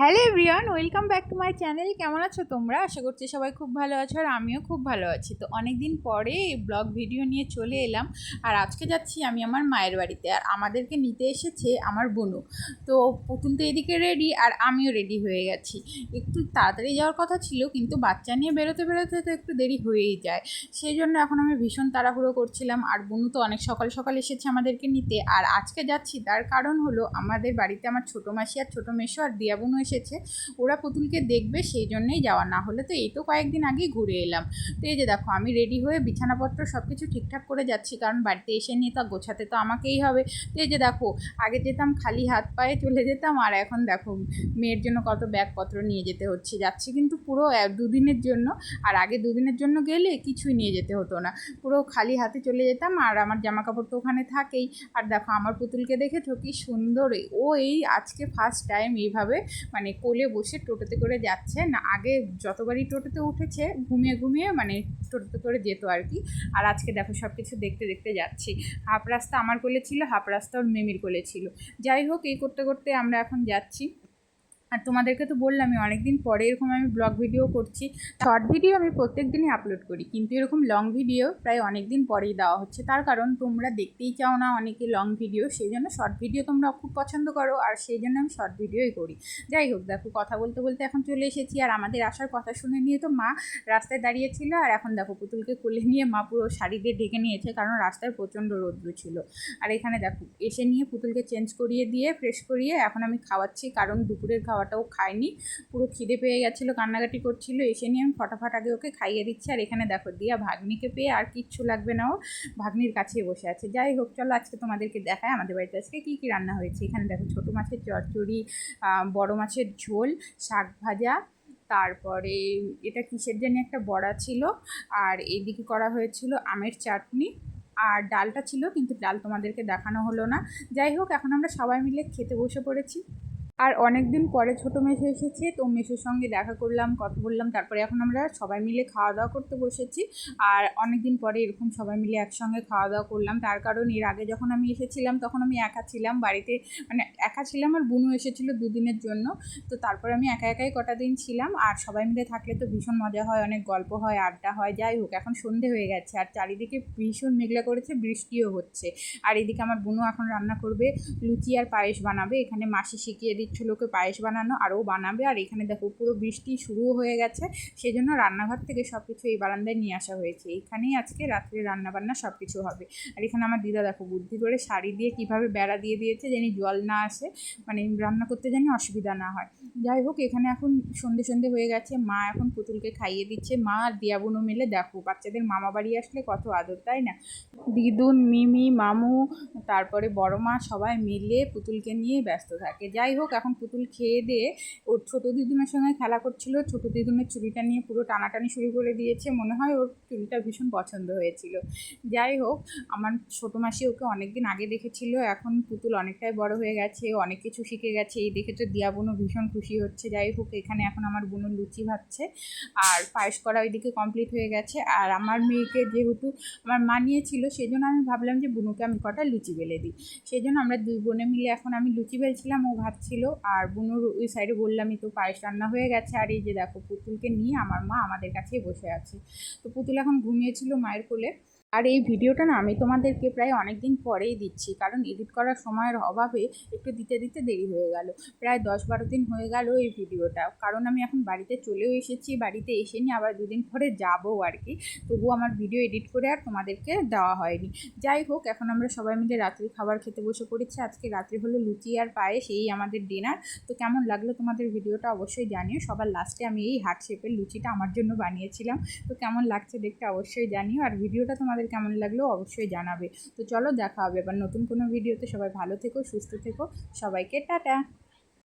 Hello everyone, welcome back to my channel. কেমন আছো তোমরা? আশা করছি সবাই খুব ভালো আছো আর আমিও খুব ভালো আছি। তো অনেক দিন পরে ব্লগ ভিডিও নিয়ে চলে এলাম আর আজকে যাচ্ছি আমি আমার মায়ের বাড়িতে আর আমাদেরকে নিতে এসেছে আমার বোনু তো পুতুল তো এদিকে রেডি আর আমিও রেডি হয়ে গেছি। একটু তাড়াতাড়ি যাওয়ার কথা ছিল কিন্তু বাচ্চা নিয়ে বেরোতে বেরোতে তো একটু দেরি হয়েই যায়। সেই জন্য এখন আমি ভীষণ তাড়াহুড়ো করছিলাম আর বোনু তো অনেক সকাল সকাল এসেছে আমাদেরকে নিতে। আর আজকে যাচ্ছি তার কারণ হলো আমাদের বাড়িতে আমার ছোটো মাসি আর ছোটো মেশো আর দিয়া বোনু এসেছে, ওরা পুতুলকে দেখবে সেই জন্যেই যাওয়া। না হলে তো এই তো কয়েকদিন আগেই ঘুরে এলাম। তো এই যে দেখো, আমি রেডি হয়ে বিছানাপত্র সব কিছু ঠিকঠাক করে যাচ্ছি, কারণ বাড়িতে এসে নিয়ে তা গোছাতে তো আমাকেই হবে। তো এই যে দেখো, আগে যেতাম খালি হাত পায়ে চলে যেতাম, আর এখন দেখো, মেয়ের জন্য কত ব্যাগপত্র নিয়ে যেতে হচ্ছে। যাচ্ছি কিন্তু পুরো দুদিনের জন্য, আর আগে দুদিনের জন্য গেলে কিছুই নিয়ে যেতে হতো না। পুরো খালি হাতে চলে যেতাম, আর আমার জামা কাপড় তো ওখানে থাকেই। আর দেখো, আমার পুতুলকে দেখেছ, কি সুন্দর, ও এই আজকে ফার্স্ট টাইম এইভাবে মানে কোলে বসে টোটোতে করে যাচ্ছে। না, আগে যতবারই টোটোতে উঠেছে, ঘুমিয়ে ঘুমিয়ে মানে টোটোতে করে যেত আর কি। আর আজকে দেখো সব কিছু দেখতে দেখতে যাচ্ছি। হাফ রাস্তা আমার কোলে ছিল, হাফ রাস্তা ওর মেমির কোলে ছিল। যাই হোক, এই করতে করতে আমরা এখন যাচ্ছি। আর তোমাদেরকে তো বললাম বললামই, অনেকদিন পরে এরকম আমি ব্লগ ভিডিও করছি। শর্ট ভিডিও আমি প্রত্যেক দিনই আপলোড করি, কিন্তু এরকম লং ভিডিও প্রায় অনেক দিন পরেই দেওয়া হচ্ছে। তার কারণ তোমরা দেখতেই চাও না অনেকে লং ভিডিও সেই জন্য শর্ট ভিডিও তোমরা খুব পছন্দ করো, আর সেই জন্য আমি শর্ট ভিডিওই করি। যাই হোক, দেখো, কথা বলতে বলতে এখন চলে এসেছি, আর আমাদের আসার কথা শুনে নিয়ে তো মা রাস্তায় দাঁড়িয়েছিল আর এখন দেখো, পুতুলকে কোলে নিয়ে মা পুরো শাড়ি দিয়ে ঢেকে নিয়েছে, কারণ রাস্তায় প্রচণ্ড রৌদ্র ছিল। আর এখানে দেখো, এসে নিয়ে পুতুলকে চেঞ্জ করিয়ে দিয়ে ফ্রেশ করিয়ে এখন আমি খাওয়াচ্ছি, কারণ দুপুরের খাওয়াটাও খায়নি পুরো খিদে পেয়ে গেছিল, কান্নাকাটি করছিল, এসে নিয়ে আমি ফটাফট আগে ওকে খাইয়ে দিচ্ছি। আর এখানে দেখো, দিয়া ভাগ্নিকে পেয়ে আর কিচ্ছু লাগবে না ও। ভাগ্নির কাছেই বসে আছে। যাই হোক, চলো আজকে তোমাদেরকে দেখায় আমাদের বাড়িতে আজকে কী কী রান্না হয়েছে। এখানে দেখো, ছোটো মাছের চচ্চড়ি বড় মাছের ঝোল, শাক ভাজা, তারপরে এটা কিসের জানি একটা বড়া ছিল। আর এইদিকে করা হয়েছিল আমের চাটনি। আর ডালটা ছিল, কিন্তু ডাল তোমাদেরকে দেখানো হলো না। যাই হোক, এখন আমরা সবাই মিলে খেতে বসে পড়েছি। আর অনেক দিন পরে ছোটো মেসো এসেছে, তো মেসোর সঙ্গে দেখা করলাম, কথা বললাম, তারপরে এখন আমরা সবাই মিলে খাওয়া দাওয়া করতে বসেছি। আর অনেক দিন পরে এরকম সবাই মিলে একসঙ্গে খাওয়া দাওয়া করলাম, তার কারণ এর আগে যখন আমি এসেছিলাম, তখন আমি একা ছিলাম, বাড়িতে মানে একা ছিলাম আর বুনু এসেছিল দুদিনের জন্য, তো তারপরে আমি একা একাই কটা দিন ছিলাম। আর সবাই মিলে থাকলে তো ভীষণ মজা হয়, অনেক গল্প হয়, আড্ডা হয়, যাই হোক, এখন সন্ধে হয়ে গেছে, আর চারিদিকে ভীষণ মেঘলা করেছে, বৃষ্টিও হচ্ছে। আর এদিকে আমার বুনু এখন রান্না করবে, লুচি আর পায়েস বানাবে, এখানে মাসি শিখিয়ে দিচ্ছিল ওকে পায়েস বানানো আরও বানাবে। আর এখানে দেখো পুরো বৃষ্টি শুরুও হয়ে গেছে। সেই জন্য রান্নাঘর থেকে সব কিছু এই বারান্দায় নিয়ে আসা হয়েছে। এখানেই আজকে রাত্রে রান্না বান্না সব কিছু হবে। আর এখানে আমার দিদা দেখো বুদ্ধি করে শাড়ি দিয়ে কীভাবে বেড়া দিয়ে দিয়েছে জানি জল না আসে। মানে রান্না করতে জানি অসুবিধা না হয়। যাই হোক, এখানে এখন সন্ধে সন্ধে হয়ে গেছে। মা এখন পুতুলকে খাইয়ে দিচ্ছে। মা আর দিয়া বোনও মিলে দেখো, বাচ্চাদের মামা বাড়ি আসলে কত আদর, তাই না? দিদুন, মিমি, মামু, তারপরে বড় মা সবাই মিলে পুতুলকে নিয়ে ব্যস্ত থাকে। যাই হোক এখন পুতুল খেয়ে দিয়ে ওর ছোটো দিদুনের সঙ্গে খেলা করছিল। ছোটো দিদুনের চুড়িটা নিয়ে পুরো টানাটানি শুরু করে দিয়েছে। মনে হয় ওর চুড়িটা ভীষণ পছন্দ হয়েছিল। যাই হোক, আমার ছোটো মাসি ওকে অনেক দিন আগে দেখেছিল। এখন পুতুল অনেকটাই বড় হয়ে গেছে, অনেক কিছু শিখে গেছে। এই দেখে তো দিয়া বোনও ভীষণ খুশি হচ্ছে। যাই হোক, এখানে এখন আমার বোনও লুচি ভাবছে আর পায়েস করা ওইদিকে কমপ্লিট হয়ে গেছে। আর আমার মেয়েকে যেহেতু আমার মা নিয়েছিল সেই জন্য আমি ভাবলাম যে বুনুকে আমি কটা লুচি বেলে দিই। সেই জন্য আমরা দুই বোনে মিলে এখন আমি লুচি বেলছিলাম। ও ভাবছিল আর বুনুর ওই সাইডে বললামই তো পায়েস রান্না হয়ে গেছে। আর এই যে দেখো, পুতুলকে নিয়ে আমার মা আমাদের কাছেই বসে আছে। তো পুতুল এখন ঘুমিয়েছিল মায়ের কোলে। আর এই ভিডিওটা না আমি তোমাদেরকে প্রায় অনেক দিন পরেই দিচ্ছি। কারণ এডিট করার সময়ের অভাবে একটু দিতে দিতে দেরি হয়ে গেল। প্রায় দশ বারো দিন হয়ে গেল এই ভিডিওটা। কারণ আমি এখন বাড়িতে চলেও এসেছি, বাড়িতে এসে নিয়ে আবার দুদিন পরে যাব আর কি। তবুও আমার ভিডিও এডিট করে আর তোমাদেরকে দেওয়া হয়নি। যাই হোক, এখন আমরা সবাই মিলে রাত্রি খাবার খেতে বসে পড়েছি। আজকে রাত্রি হলো লুচি আর পায়েস, এই আমাদের ডিনার তো কেমন লাগল তোমাদের ভিডিওটা অবশ্যই জানিও। সবার লাস্টে আমি এই হার্ট শেপের লুচিটা আমার জন্য বানিয়েছিলাম। তো কেমন লাগছে দেখতে অবশ্যই জানিও। আর ভিডিওটা তোমাদের কেমন লাগল অবশ্যই জানাবে। তো চলো দেখা হবে এবার নতুন কোনো ভিডিওতে। সবাই ভালো থেকো, সুস্থ থেকো। সবাইকে টাটা।